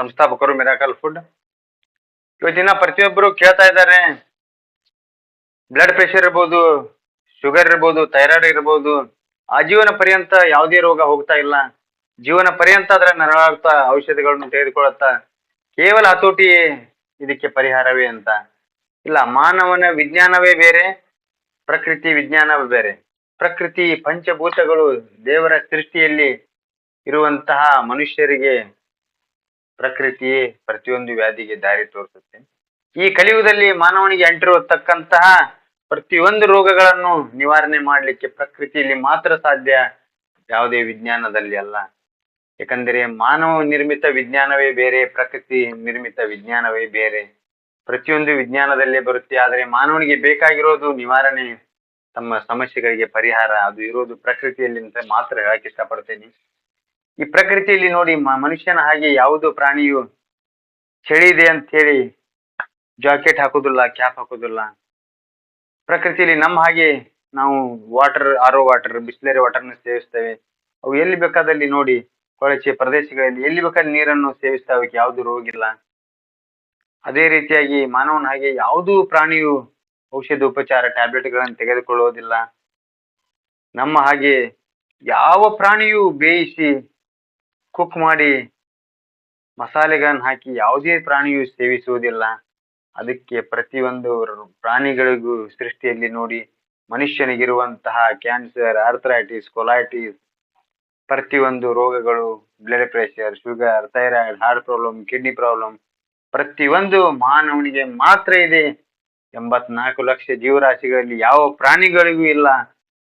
ಸಂಸ್ಥಾಪಕರು miracle food ಇವತ್ತಿನ ಪ್ರತಿಯೊಬ್ಬರು ಕೇಳ್ತಾ ಇದ್ದಾರೆ ಬ್ಲಡ್ ಪ್ರೆಷರ್ ಇರ್ಬೋದು ಶುಗರ್ ಇರ್ಬೋದು ಥೈರಾಯ್ಡ್ ಇರ್ಬೋದು ಆಜೀವನ ಪರ್ಯಂತ ಯಾವುದೇ ರೋಗ ಹೋಗ್ತಾ ಇಲ್ಲ. ಜೀವನ ಪರ್ಯಂತ ಅದರ ನರಳಾರ್ಥ ಔಷಧಿಗಳನ್ನು ತೆಗೆದುಕೊಳ್ಳುತ್ತಾ, ಕೇವಲ ಹತೋಟಿ ಇದಕ್ಕೆ ಪರಿಹಾರವೇ ಅಂತ. ಇಲ್ಲ, ಮಾನವನ ವಿಜ್ಞಾನವೇ ಬೇರೆ, ಪ್ರಕೃತಿ ವಿಜ್ಞಾನವೇ ಬೇರೆ. ಪ್ರಕೃತಿ ಪಂಚಭೂತಗಳು ದೇವರ ಸೃಷ್ಟಿಯಲ್ಲಿ ಇರುವಂತಹ ಮನುಷ್ಯರಿಗೆ ಪ್ರಕೃತಿಯೇ ಪ್ರತಿಯೊಂದು ವ್ಯಾಧಿಗೆ ದಾರಿ ತೋರಿಸುತ್ತೆ. ಈ ಕಲಿಯುಗದಲ್ಲಿ ಮಾನವನಿಗೆ ಅಂಟಿರತಕ್ಕಂತಹ ಪ್ರತಿಯೊಂದು ರೋಗಗಳನ್ನು ನಿವಾರಣೆ ಮಾಡಲಿಕ್ಕೆ ಪ್ರಕೃತಿಯಲ್ಲಿ ಮಾತ್ರ ಸಾಧ್ಯ ಯಾವುದೇ ವಿಜ್ಞಾನದಲ್ಲಿ ಅಲ್ಲ. ಯಾಕಂದರೆ ಮಾನವ ನಿರ್ಮಿತ ವಿಜ್ಞಾನವೇ ಬೇರೆ, ಪ್ರಕೃತಿ ನಿರ್ಮಿತ ವಿಜ್ಞಾನವೇ ಬೇರೆ. ಪ್ರತಿಯೊಂದು ವಿಜ್ಞಾನದಲ್ಲೇ ಬರುತ್ತೆ. ಆದರೆ ಮಾನವನಿಗೆ ಬೇಕಾಗಿರೋದು ನಿವಾರಣೆ, ತಮ್ಮ ಸಮಸ್ಯೆಗಳಿಗೆ ಪರಿಹಾರ, ಅದು ಇರೋದು ಪ್ರಕೃತಿಯಲ್ಲಿ ಅಂತ ಮಾತ್ರ. ಹೇಳಕ್ ಇಷ್ಟಪಡ್ತೇನೆ. ಈ ಪ್ರಕೃತಿಯಲ್ಲಿ ನೋಡಿ ಮನುಷ್ಯನ ಹಾಗೆ ಯಾವುದು ಪ್ರಾಣಿಯು ಚಳಿ ಇದೆ ಅಂತ ಹೇಳಿ ಜಾಕೆಟ್ ಹಾಕೋದಿಲ್ಲ ಕ್ಯಾಪ್ ಹಾಕೋದಿಲ್ಲ. ಪ್ರಕೃತಿಯಲ್ಲಿ ನಮ್ಮ ಹಾಗೆ ನಾವು ವಾಟರ್ ಆರೋ ವಾಟರ್ ಬಿಸ್ಲೇರಿ ವಾಟರ್ನ ಸೇವಿಸ್ತೇವೆ. ಅವು ಎಲ್ಲಿ ಬೇಕಾದಲ್ಲಿ ನೋಡಿ ಕೊಳಚೆ ಪ್ರದೇಶಗಳಲ್ಲಿ ಎಲ್ಲಿ ಬೇಕಾದ್ರೆ ನೀರನ್ನು ಸೇವಿಸ್ತವೆ ಯಾವುದು ರೋಗಿಲ್ಲ ಅದೇ ರೀತಿಯಾಗಿ ಮಾನವನ ಹಾಗೆ ಯಾವುದೂ ಪ್ರಾಣಿಯು ಔಷಧ, ಉಪಚಾರ, ಟ್ಯಾಬ್ಲೆಟ್ಗಳನ್ನು ತೆಗೆದುಕೊಳ್ಳುವುದಿಲ್ಲ. ನಮ್ಮ ಹಾಗೆ ಯಾವ ಪ್ರಾಣಿಯು ಬೇಯಿಸಿ ಕುಕ್ ಮಾಡಿ ಮಸಾಲೆಗಳನ್ನು ಹಾಕಿ ಯಾವುದೇ ಪ್ರಾಣಿಯು ಸೇವಿಸುವುದಿಲ್ಲ. ಅದಕ್ಕೆ ಪ್ರತಿಯೊಂದು ಪ್ರಾಣಿಗಳಿಗೂ ಸೃಷ್ಟಿಯಲ್ಲಿ ನೋಡಿ ಮನುಷ್ಯನಿಗಿರುವಂತಹ ಕ್ಯಾನ್ಸರ್ ಆರ್ಥರೈಟಿಸ್ ಕೊಲೈಟಿಸ್ ಪ್ರತಿಯೊಂದು ರೋಗಗಳು blood pressure sugar thyroid heart problem kidney problem ಪ್ರತಿಯೊಂದು ಮಾನವನಿಗೆ ಮಾತ್ರ ಇದೆ. ಎಂಬತ್ನಾಲ್ಕು ಲಕ್ಷ ಜೀವರಾಶಿಗಳಲ್ಲಿ ಯಾವ ಪ್ರಾಣಿಗಳಿಗೂ ಇಲ್ಲ.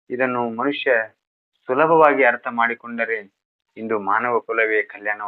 ಇದನ್ನು ಮನುಷ್ಯ ಸುಲಭವಾಗಿ ಅರ್ಥ ಮಾಡಿಕೊಂಡರೆ ಇಂದು ಮಾನವ ಕುಲವೇ ಕಲ್ಯಾಣ